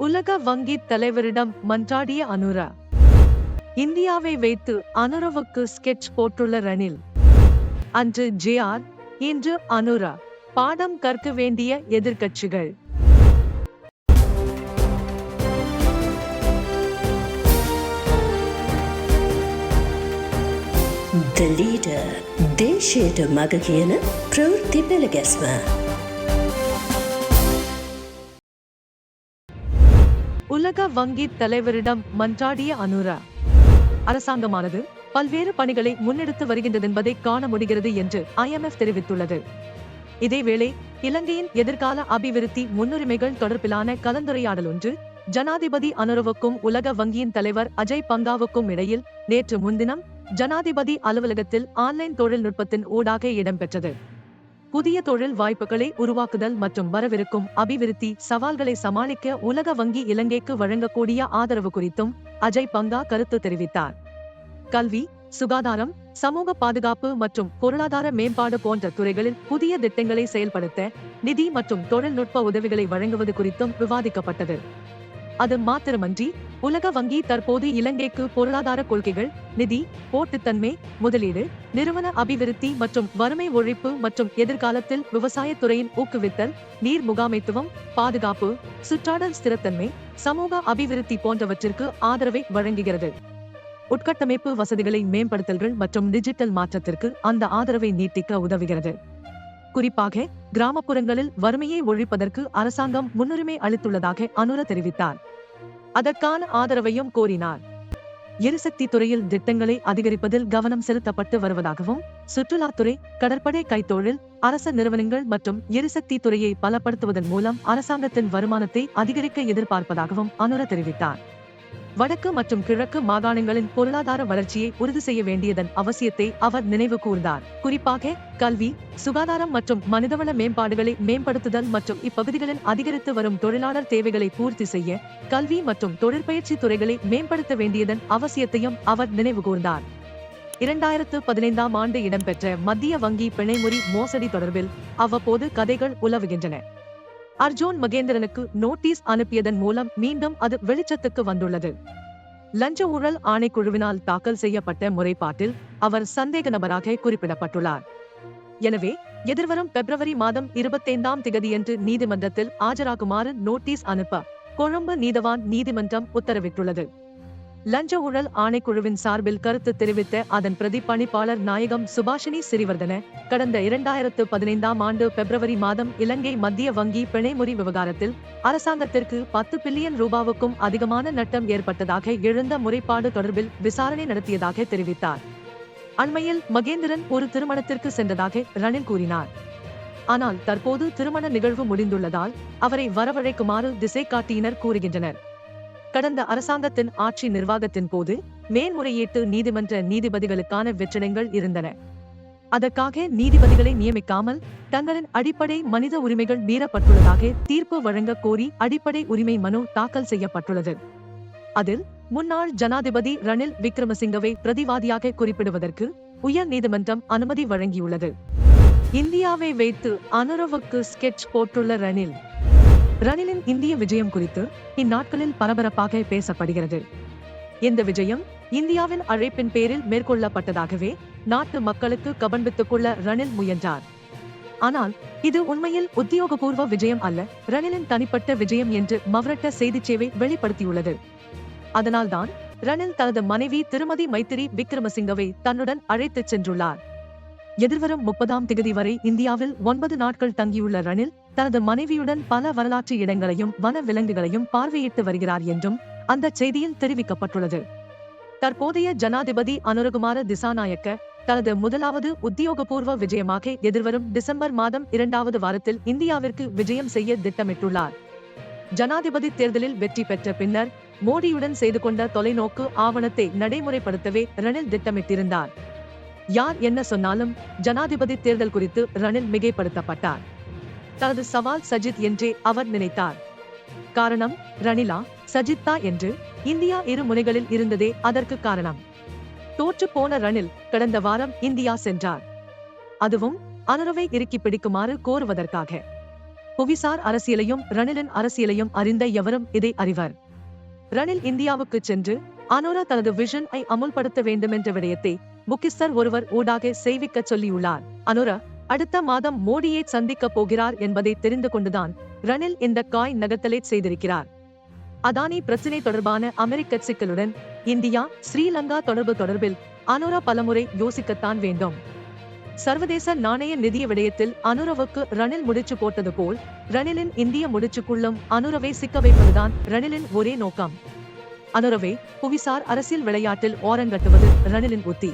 உலக வங்கி தலைவரிடம் மன்றாடிய அனுரா. இந்தியாவை வைத்து அனுரவுக்கு ஸ்கெட்ச் போட்டுள்ள ரணில். அன்று ஜே இன்று அனுரா. பாடம் கற்க வேண்டிய எதிர்க்கட்சிகள். The leader, they share the Magagana, Prurti Belagasma. உலக வங்கி தலைவரிடம் மன்றாடிய அனுரா அரசாங்கமானது பல்வேறு பணிகளை முன்னெடுத்து வருகின்றதென்பதை காண முடிகிறது என்று ஐஎம்எஃப் தெரிவித்துள்ளது. இதேவேளை இலங்கையின் எதிர்கால அபிவிருத்தி முன்னுரிமைகள் தொடர்பிலான கலந்துரையாடல் ஒன்று ஜனாதிபதி அனுரவுக்கும் உலக வங்கியின் தலைவர் அஜய் பங்காவுக்கும் இடையில் நேற்று முன்தினம் ஜனாதிபதி அலுவலகத்தில் ஆன்லைன் தொழில்நுட்பத்தின் ஊடாக இடம்பெற்றது. புதிய தொழில் வாய்ப்புகளை உருவாக்குதல் மற்றும் வரவிருக்கும் அபிவிருத்தி சவால்களை சமாளிக்க உலக வங்கி இலங்கைக்கு வழங்கக்கூடிய ஆதரவு குறித்தும் அஜய் பங்கா கருத்து தெரிவித்தார். கல்வி சுகாதாரம் சமூக பாதுகாப்பு மற்றும் பொருளாதார மேம்பாடு போன்ற துறைகளில் புதிய திட்டங்களை செயல்படுத்த நிதி மற்றும் தொழில்நுட்ப உதவிகளை வழங்குவது குறித்தும் விவாதிக்கப்பட்டது. அது மாத்திரமன்றி உலக வங்கி தற்போது இலங்கைக்கு பொருளாதார கொள்கைகள் நிதி போட்டுத்தன்மை முதலீடு நிறுவன அபிவிருத்தி மற்றும் வறுமை ஒழிப்பு மற்றும் எதிர்காலத்தில் விவசாயத் துறையின் ஊக்குவித்தல் நீர் முகாமைத்துவம் பாதுகாப்பு சுற்றாடல் ஸ்திரத்தன்மை சமூக அபிவிருத்தி போன்றவற்றிற்கு ஆதரவை வழங்குகிறது. உட்கட்டமைப்பு வசதிகளை மேம்படுத்தல்கள் மற்றும் டிஜிட்டல் மாற்றத்திற்கு அந்த ஆதரவை நீட்டிக்க உதவுகிறது. குறிப்பாக கிராமப்புறங்களில் வறுமையை ஒழிப்பதற்கு அரசாங்கம் முன்னுரிமை அளித்துள்ளதாக அனுர தெரிவித்தார். அதற்கான ஆதரவையும் கோரினார். எரிசக்தி துறையில் திட்டங்களை அதிகரிப்பதில் கவனம் செலுத்தப்பட்டு வருவதாகவும் சுற்றுலாத்துறை கடற்படை கைத்தொழில் அரச நிறுவனங்கள் மற்றும் எரிசக்தி துறையை பலப்படுத்துவதன் மூலம் அரசாங்கத்தின் வருமானத்தை அதிகரிக்க எதிர்பார்ப்பதாகவும் அனுர தெரிவித்தார். வடக்கு மற்றும் கிழக்கு மாகாணங்களின் பொருளாதார வளர்ச்சியை உறுதி செய்ய வேண்டியதன் அவசியத்தை அவர் நினைவு கூர்ந்தார். குறிப்பாக கல்வி சுகாதாரம் மற்றும் மனிதவள மேம்பாடுகளை மேம்படுத்துதல் மற்றும் இப்பகுதிகளில் அதிகரித்து வரும் தொழிலாளர் தேவைகளை பூர்த்தி செய்ய கல்வி மற்றும் தொழிற்பயிற்சி துறைகளை மேம்படுத்த வேண்டியதன் அவசியத்தையும் அவர் நினைவு கூர்ந்தார். இரண்டாயிரத்து பதினைந்தாம் ஆண்டு இடம்பெற்ற மத்திய வங்கி பிணைமுறி மோசடி தொடர்பில் அவ்வப்போது கதைகள் உலவுகின்றன. அர்ஜோன் மகேந்திரனுக்கு நோட்டீஸ் அனுப்பியதன் மூலம் மீண்டும் அது வெளிச்சத்துக்கு வந்துள்ளது. லஞ்ச ஊழல் ஆணைக்குழுவினால் தாக்கல் செய்யப்பட்ட முறைப்பாட்டில் அவர் சந்தேக நபராக குறிப்பிடப்பட்டுள்ளார். எனவே எதிர்வரும் பிப்ரவரி மாதம் இருபத்தைந்தாம் திகதியன்று நீதிமன்றத்தில் ஆஜராகுமாறு நோட்டீஸ் அனுப்ப கொழும்பு நீதவான் நீதிமன்றம் உத்தரவிட்டுள்ளது. லஞ்ச ஊழல் ஆணைக்குழுவின் சார்பில் கருத்து தெரிவித்த அதன் பிரதிப்பணிப்பாளர் நாயகம் சுபாஷினி சிறிவர்தன கடந்த இரண்டாயிரத்து பதினைந்தாம் ஆண்டு பிப்ரவரி மாதம் இலங்கை மத்திய வங்கி பிணைமுறி விவகாரத்தில் அரசாங்கத்திற்கு பத்து பில்லியன் ரூபாவுக்கும் அதிகமான நட்டம் ஏற்பட்டதாக எழுந்த முறைப்பாடு தொடர்பில் விசாரணை நடத்தியதாக தெரிவித்தார். அண்மையில் மகேந்திரன் ஒரு திருமணத்திற்கு சென்றதாக ரணில் கூறினார். ஆனால் தற்போது திருமண நிகழ்வு முடிந்துள்ளதால் அவரை வரவழைக்குமாறு திசை காட்டியினர் கூறுகின்றனர். கடந்த அரசாங்கத்தின் ஆட்சி நிர்வாகத்தின் போது மேன்முறையீட்டு நீதிமன்ற நீதிபதிகளுக்கான வெற்றிடங்கள் இருந்தன. அதற்காக நீதிபதிகளை நியமிக்காமல் தங்களின் அடிப்படை மனித உரிமைகள் மீறப்பட்டுள்ளதாக தீர்ப்பு வழங்க கோரி அடிப்படை உரிமை மனு தாக்கல் செய்யப்பட்டுள்ளது. அதில் முன்னாள் ஜனாதிபதி ரணில் விக்ரமசிங்கவை பிரதிவாதியாக குறிப்பிடுவதற்கு உயர் நீதிமன்றம் அனுமதி வழங்கியுள்ளது. இந்தியாவை வைத்து அனுரவுக்கு ஸ்கெட்ச் போட்டுள்ள ரணில் ரணிலின் இந்திய விஜயம் குறித்து இந்நாட்களில் பரபரப்பாக பேசப்படுகிறது. இந்த விஜயம் இந்தியாவின் அழைப்பின் பேரில் மேற்கொள்ளப்பட்டதாகவே நாட்டு மக்களுக்கு கவனித்துக் கொள்ள ரணில் முயன்றார். ஆனால் இது உண்மையில் உத்தியோகபூர்வ விஜயம் அல்ல ரணிலின் தனிப்பட்ட விஜயம் என்று மவரட்ட செய்திச் சேவை வெளிப்படுத்தியுள்ளது. அதனால்தான் ரணில் தனது மனைவி திருமதி மைத்திரி விக்ரமசிங்கவை தன்னுடன் அழைத்துச் சென்றுள்ளார். எதிர்வரும் முப்பதாம் திகதி வரை இந்தியாவில் ஒன்பது நாட்கள் தங்கியுள்ள ரணில் தனது மனைவியுடன் பல வரலாற்று இடங்களையும் வன விலங்குகளையும் பார்வையிட்டு வருகிறார் என்றும் அந்த செய்தியில் தெரிவிக்கப்பட்டுள்ளது. தற்போதைய ஜனாதிபதி அனுரகுமார திசாநாயக்க தனது முதலாவது உத்தியோகபூர்வ விஜயமாக எதிர்வரும் டிசம்பர் மாதம் இரண்டாவது வாரத்தில் இந்தியாவிற்கு விஜயம் செய்ய திட்டமிட்டுள்ளார். ஜனாதிபதி தேர்தலில் வெற்றி பெற்ற பின்னர் மோடியுடன் செய்து கொண்ட தொலைநோக்கு ஆவணத்தை நடைமுறைப்படுத்தவே ரணில் திட்டமிட்டிருந்தார். யார் என்ன சொன்னாலும் ஜனாதிபதி தேர்தல் குறித்து ரணில் மிகைப்படுத்தப்பட்டார். தனது சவால் சஜித் என்றே அவர் நினைத்தார். காரணம் ரணிலா சஜித்தா என்று இந்தியா இரு முனைகளில் இருந்ததே அதற்கு காரணம். தோற்று போன ரணில் கடந்த வாரம் இந்தியா சென்றார். அதுவும் அனுரவை இறுக்கி பிடிக்குமாறு கோருவதற்காக. புவிசார் அரசியலையும் ரணிலின் அரசியலையும் அறிந்த எவரும் இதை அறிவர். ரணில் இந்தியாவுக்கு சென்று அனோரா தனது விஷன் ஐ அமுல்படுத்த வேண்டும் என்ற விடயத்தை முக்கிஸ்தர் ஒருவர் ஊடாக செய்விக்கச் சொல்லியுள்ளார். அனுர அடுத்த மாதம் மோடியை சந்திக்கப் போகிறார் என்பதை தெரிந்து கொண்டுதான் ரணில் இந்த காய் நகர்த்தலை செய்திருக்கிறார். அதானி பிரச்சினை தொடர்பான அமெரிக்க சிக்கலுடன் இந்தியா ஸ்ரீலங்கா தொடர்பு தொடர்பில் அனுரா பலமுறை யோசிக்கத்தான் வேண்டும். சர்வதேச நாணய நிதிய விடயத்தில் அனுரவுக்கு ரணில் முடிச்சு போட்டது போல் ரணிலின் இந்திய முடிச்சுக்குள்ளும் அனுரவை சிக்க வைப்பதுதான் ரணிலின் ஒரே நோக்கம். அனுரவை புவிசார் அரசியல் விளையாட்டில் ஓரங்கட்டுவது ரணிலின் உத்தி.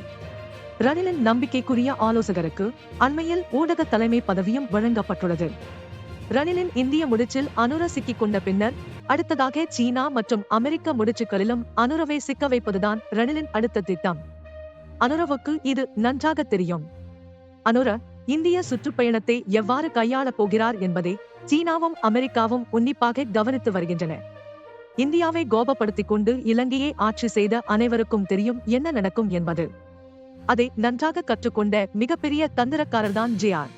ரணிலின் நம்பிக்கைக்குரிய ஆலோசகருக்கு அண்மையில் ஊடக தலைமை பதவியும் வழங்கப்பட்டுள்ளது. ரணிலின் இந்திய முடிச்சில் அனுர சிக்கிக் கொண்ட பின்னர் அடுத்ததாக சீனா மற்றும் அமெரிக்க முடிச்சுக்களிலும் அனுரவை சிக்க வைப்பதுதான் ரணிலின் அடுத்த திட்டம். அனுரவுக்கு இது நன்றாக தெரியும். அனுர இந்திய சுற்றுப்பயணத்தை எவ்வாறு கையாளப் போகிறார் என்பதை சீனாவும் அமெரிக்காவும் உன்னிப்பாக கவனித்து வருகின்றன. இந்தியாவை கோபப்படுத்திக் கொண்டு இலங்கையை ஆட்சி செய்த அனைவருக்கும் தெரியும் என்ன நடக்கும் என்பது. அதை நன்றாக கற்றுக்கொண்ட மிகப்பெரிய தந்திரக்காரர்தான் ஜேஆர்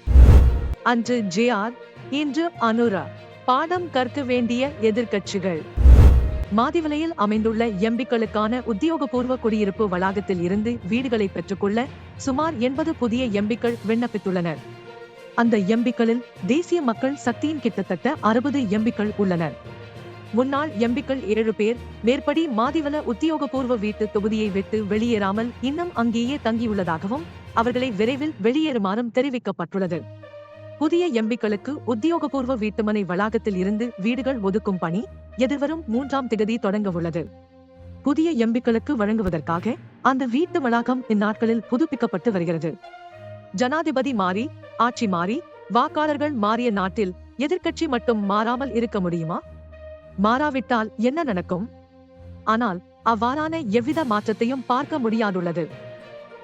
அன்று ஜேஆர் இன்று அனுரா பாடம் கற்க வேண்டிய எதிர்க்கட்சிகள். மாதிவிலையில் அமைந்துள்ள எம்பிக்களுக்கான உத்தியோகபூர்வ குடியிருப்பு வளாகத்தில் இருந்து வீடுகளை பெற்றுக்கொள்ள சுமார் எண்பது புதிய எம்பிக்கள் விண்ணப்பித்துள்ளனர். அந்த எம்பிக்களில் தேசிய மக்கள் சக்தியின் கிட்டத்தட்ட அறுபது எம்பிக்கள் உள்ளனர். முன்னாள் எம்பிக்கள் ஏழு பேர் மேற்படி மாதிவல உத்தியோகபூர்வ வீட்டு தொகுதியை விட்டு வெளியேறாமல் இன்னும் அங்கேயே தங்கியுள்ளதாகவும் அவர்களை விரைவில் வெளியேறுமாறும் தெரிவிக்கப்பட்டுள்ளது. புதிய எம்பிக்களுக்கு உத்தியோகபூர்வ வீட்டுமனை வளாகத்தில் இருந்து வீடுகள் ஒதுக்கும் பணி எதிர்வரும் மூன்றாம் திகதி தொடங்க உள்ளது. புதிய எம்பிக்களுக்கு வழங்குவதற்காக அந்த வீட்டு வளாகம் இந்நாட்களில் புதுப்பிக்கப்பட்டு வருகிறது. ஜனாதிபதி மாறி ஆட்சி மாறி வாக்காளர்கள் மாறிய நாட்டில் எதிர்க்கட்சி மட்டும் மாறாமல் இருக்க முடியுமா? மாறாவிட்டால் என்ன நடக்கும்? ஆனால் அவ்வாறான எவ்வித மாற்றத்தையும் பார்க்க முடியாதுள்ளது.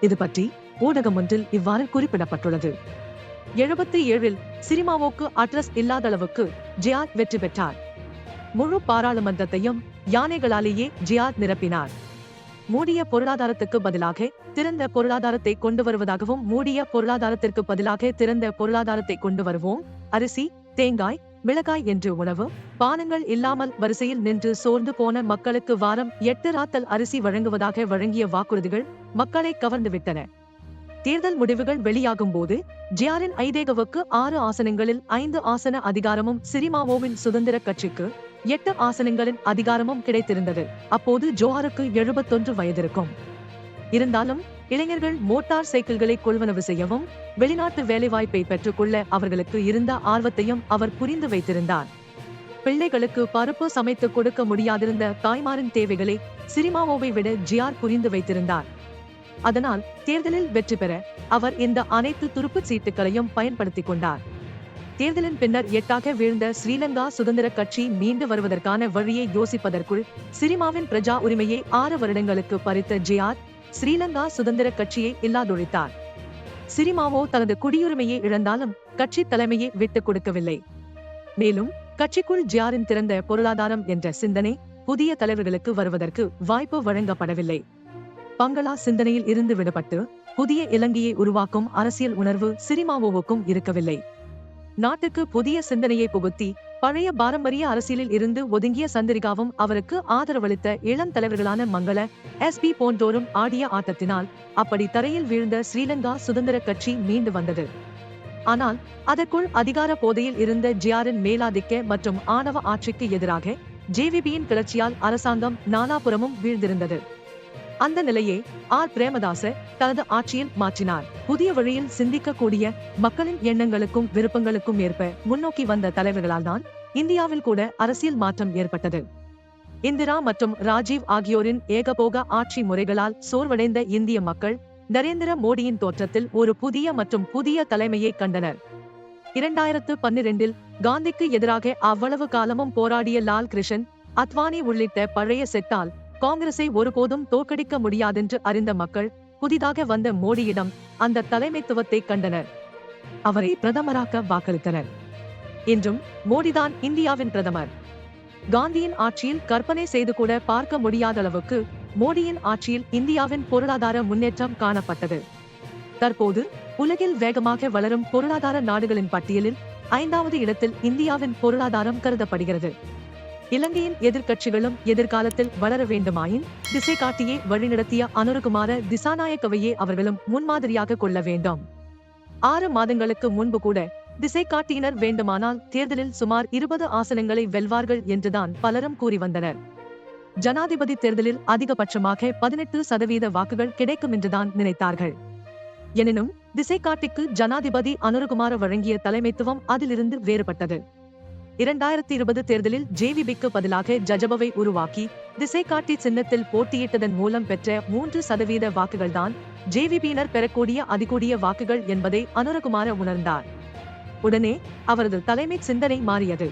இது பற்றி ஊடகம் ஒன்றில் இவ்வாறு குறிப்பிடப்பட்டுள்ளது. எழுபத்தி ஏழில் சினிமாவோக்கு அட்ரஸ் இல்லாதளவுக்கு ஜியாத் வெற்றி பெற்றார். முழு பாராளுமன்றத்தையும் யானைகளாலேயே ஜியாத் நிரப்பினார். மூடிய பொருளாதாரத்துக்கு பதிலாக திறந்த பொருளாதாரத்தை கொண்டு வருவதாகவும் மூடிய பொருளாதாரத்திற்கு பதிலாக திறந்த பொருளாதாரத்தை கொண்டு வருவோம். அரிசி தேங்காய் மிளகாய் என்று உணவு பானங்கள் இல்லாமல் வரிசையில் நின்று சோர்ந்து போன மக்களுக்கு வாரம் எட்டு ராத்தல் அரிசி வழங்குவதாக வழங்கிய வாக்குறுதிகள் மக்களை கவர்ந்துவிட்டன. தேர்தல் முடிவுகள் வெளியாகும் போது ஜியாரின் ஐதேகவுக்கு ஆறு ஆசனங்களில் ஐந்து ஆசன அதிகாரமும் சிரிமாவோவின் சுதந்திர கட்சிக்கு எட்டு ஆசனங்களின் அதிகாரமும் கிடைத்திருந்தது. அப்போது ஜோஹருக்கு எழுபத்தொன்று வயதிருக்கும். இருந்தாலும் இளைஞர்கள் மோட்டார் சைக்கிள்களை கொள்வனவு செய்யவும் வெளிநாட்டு வேலைவாய்ப்பை பெற்றுக்கொள்ள அவர்களுக்கு இருந்த ஆர்வத்தையும் அவர் புரிந்து வைத்திருந்தார். பிள்ளைகளுக்கு பருப்பு சமைத்து கொடுக்க முடியாதிருந்த தாய்மாரின் தேவைகளை சிரிமாவோவை விட ஜியார் புரிந்து வைத்திருந்தார். அதனால் தேர்தலில் வெற்றி பெற அவர் இந்த அனைத்து துருப்பு சீட்டுகளையும் பயன்படுத்திக் கொண்டார். தேர்தலின் பின்னர் எட்டாக வீழ்ந்த ஸ்ரீலங்கா சுதந்திர கட்சி மீண்டு வருவதற்கான வழியை யோசிப்பதற்குள் சிரிமாவின் பிரஜா உரிமையை ஆறு வருடங்களுக்கு பறித்த ஜியார் ஸ்ரீலங்கா சுதந்திர கட்சியை இல்லாதொழித்தார். சிரிமாவோ தனது குடியுரிமையை இழந்தாலும் கட்சி தலைமையை விட்டுக் கொடுக்கவில்லை. மேலும் கட்சிக்குள் ஜியாரின் திறந்த பொருளாதாரம் என்ற சிந்தனை புதிய தலைவர்களுக்கு வருவதற்கு வாய்ப்பு வழங்கப்படவில்லை. பங்களா சிந்தனையில் இருந்து விடப்பட்டு புதிய இலங்கையை உருவாக்கும் அரசியல் உணர்வு சிரிமாவோவுக்கும் இருக்கவில்லை. நாட்டுக்கு புதிய சிந்தனையை புகுத்தி பழைய பாரம்பரிய அரசியலில் இருந்து ஒதுங்கிய சந்திரிகாவும் அவருக்கு ஆதரவளித்த இளம் தலைவர்களான மங்கள எஸ் பி போன்றோரும் ஆடிய ஆட்டத்தினால் அப்படி தரையில் வீழ்ந்த ஸ்ரீலங்கா சுதந்திர கட்சி மீண்டு வந்தது. ஆனால் அதற்குள் அதிகார போதையில் இருந்த ஜியாரின் மேலாதிக்க மற்றும் ஆணவ ஆட்சிக்கு எதிராக ஜேவிபியின் கிளர்ச்சியால் அரசாங்கம் நாலாபுரமும் வீழ்ந்திருந்தது. அந்த நிலையை ஆர். பிரேமதாச தனது ஆட்சியில் மாற்றினார். புதிய வழியில் சிந்திக்கக்கூடிய மக்களின் எண்ணங்களுக்கும் விருப்பங்களுக்கும் ஏற்ப முன்னோக்கி வந்த தலைவர்களால் தான் இந்தியாவில் கூட அரசியல் மாற்றம் ஏற்பட்டது. இந்திரா மற்றும் ராஜீவ் ஆகியோரின் ஏகபோக ஆட்சி முறைகளால் சோர்வடைந்த இந்திய மக்கள் நரேந்திர மோடியின் தோற்றத்தில் ஒரு புதிய மற்றும் புதிய தலைமையை கண்டனர். இரண்டாயிரத்து பன்னிரெண்டில் காந்திக்கு எதிராக அவ்வளவு காலமும் போராடிய லால் கிருஷ்ணன் அத்வானி உள்ளிட்ட பழைய செட்டால் காங்கிரஸை ஒருபோதும் தோற்கடிக்க முடியாதென்று அறிந்த மக்கள் புதிதாக வந்த மோடியிடம் அந்த தலைமைத்துவத்தை கண்டனர். அவரை பிரதமராக்க வாக்களித்தனர். என்றும் மோடிதான் இந்தியாவின் பிரதமர். காந்தியின் ஆட்சியில் கற்பனை செய்து கூட பார்க்க முடியாத அளவுக்கு மோடியின் ஆட்சியில் இந்தியாவின் பொருளாதார முன்னேற்றம் காணப்பட்டது. தற்போது உலகில் வேகமாக வளரும் பொருளாதார நாடுகளின் பட்டியலில் ஐந்தாவது இடத்தில் இந்தியாவின் பொருளாதாரம் கருதப்படுகிறது. இலங்கையின் எதிர்க்கட்சிகளும் எதிர்காலத்தில் வளர வேண்டுமாயின் திசை காட்டியே வழிநடத்திய அனுருகுமார திசாநாயக்கவையே அவர்களும் முன்மாதிரியாக கொள்ள வேண்டும். ஆறு மாதங்களுக்கு முன்பு கூட திசை காட்டியினர் வேண்டுமானால் தேர்தலில் சுமார் இருபது ஆசனங்களை வெல்வார்கள் என்றுதான் பலரும் கூறி வந்தனர். ஜனாதிபதி தேர்தலில் அதிகபட்சமாக பதினெட்டு சதவீத வாக்குகள் கிடைக்கும் என்றுதான் நினைத்தார்கள். எனினும் திசை காட்டிக்கு ஜனாதிபதி அனுரகுமார வழங்கிய தலைமைத்துவம் அதிலிருந்து வேறுபட்டது. இரண்டாயிரத்தி இருபது தேர்தலில் ஜேவிபிக்கு பதிலாக ஜஜபவை உருவாக்கி திசை காட்டி சின்னத்தில் போட்டியிட்டதன் மூலம் பெற்ற மூன்று சதவீத வாக்குகள்தான் ஜேவிபியினர் பெறக்கூடிய அதிகூடிய வாக்குகள் என்பதை அனுரகுமார உணர்ந்தார். உடனே அவரது தலைமை சிந்தனை மாறியது.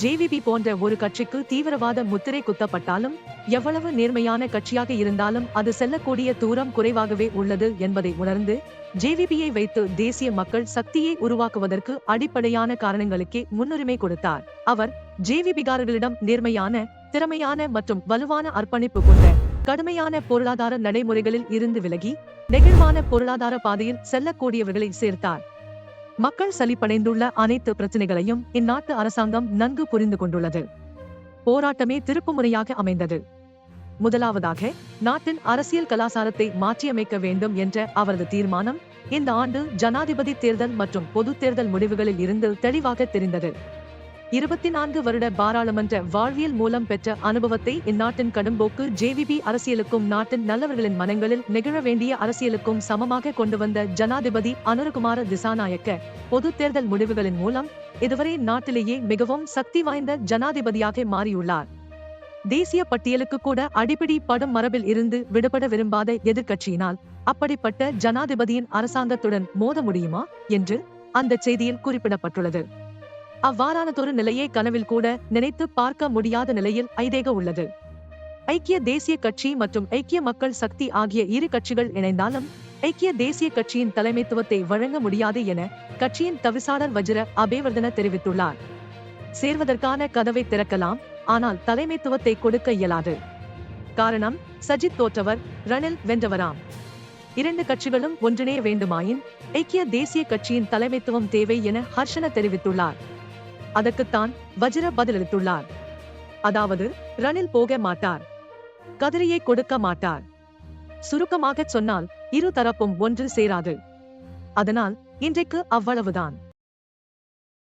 ஜேவிபி போன்ற ஒரு கட்சிக்கு தீவிரவாத முத்திரை குத்தப்பட்டாலும் எவ்வளவு நேர்மையான கட்சியாக இருந்தாலும் அது செல்லக்கூடிய தூரம் குறைவாகவே உள்ளது என்பதை உணர்ந்து ஜேவிபியை வைத்து தேசிய மக்கள் சக்தியை உருவாக்குவதற்கு அடிப்படையான காரணங்களுக்கே முன்னுரிமை கொடுத்தார். அவர் ஜேவிபிகாரர்களிடம் நேர்மையான திறமையான மற்றும் வலுவான அர்ப்பணிப்பு கொண்ட கடுமையான பொருளாதார நடைமுறைகளில் இருந்து விலகி நெகிழ்வான பொருளாதார பாதையில் செல்லக்கூடியவர்களை சேர்த்தார். மக்கள் சலிப்படைந்துள்ள அனைத்து பிரச்சனைகளையும் இந்நாட்டு அரசாங்கம் நன்கு புரிந்து கொண்டுள்ளது. போராட்டமே திருப்புமுறையாக அமைந்தது. முதலாவதாக நாட்டின் அரசியல் கலாசாரத்தை மாற்றியமைக்க வேண்டும் என்ற அவரது தீர்மானம் இந்த ஆண்டு ஜனாதிபதி தேர்தல் மற்றும் பொது தேர்தல் முடிவுகளில் இருந்து தெளிவாக தெரிந்தது. இருபத்தி நான்கு வருட பாராளுமன்ற வாழ்வியல் மூலம் பெற்ற அனுபவத்தை இந்நாட்டின் கடும்போக்கு ஜேவிபி அரசியலுக்கும் நாட்டின் நல்லவர்களின் மனங்களில் நெகிழ வேண்டிய அரசியலுக்கும் சமமாக கொண்டு வந்த ஜனாதிபதி அனுரகுமார திசாநாயக்க பொது தேர்தல் முடிவுகளின் மூலம் இதுவரை நாட்டிலேயே மிகவும் சக்தி வாய்ந்த ஜனாதிபதியாக மாறியுள்ளார். தேசிய பட்டியலுக்கு கூட அடிப்படை படும் மரபில் இருந்து விடுபட விரும்பாத எதிர்க்கட்சியினால் அப்படிப்பட்ட ஜனாதிபதியின் அரசாங்கத்துடன் மோத முடியுமா? என்று அந்த செய்தியில் குறிப்பிடப்பட்டுள்ளது. அவ்வாறானதொரு நிலையை கனவில் கூட நினைத்து பார்க்க முடியாத நிலையில் ஐதேக உள்ளது. ஐக்கிய தேசிய கட்சி மற்றும் ஐக்கிய மக்கள் சக்தி ஆகிய இரு கட்சிகள் இணைந்தாலும் ஐக்கிய தேசிய கட்சியின் தலைமைத்துவத்தை வழங்க முடியாது என கட்சியின் தவிசாளர் வஜ்ர அபேவர்தன தெரிவித்துள்ளார். சேர்வதற்கான கதவை திறக்கலாம் ஆனால் தலைமைத்துவத்தை கொடுக்க இயலாது. காரணம் சஜித் தோற்றவர் ரணில் வென்றவராம். இரண்டு கட்சிகளும் ஒன்றிணைய வேண்டுமாயின் ஐக்கிய தேசிய கட்சியின் தலைமைத்துவம் தேவை என ஹர்ஷன தெரிவித்துள்ளார். அதற்குத்தான் வஜ்ர பதிலளித்துள்ளார். அதாவது ரணில் போக மாட்டார். கதிரியை கொடுக்க மாட்டார். சுருக்கமாகச் சொன்னால் இரு தரப்பும் ஒன்று சேராது. அதனால் இன்றைக்கு அவ்வளவுதான்.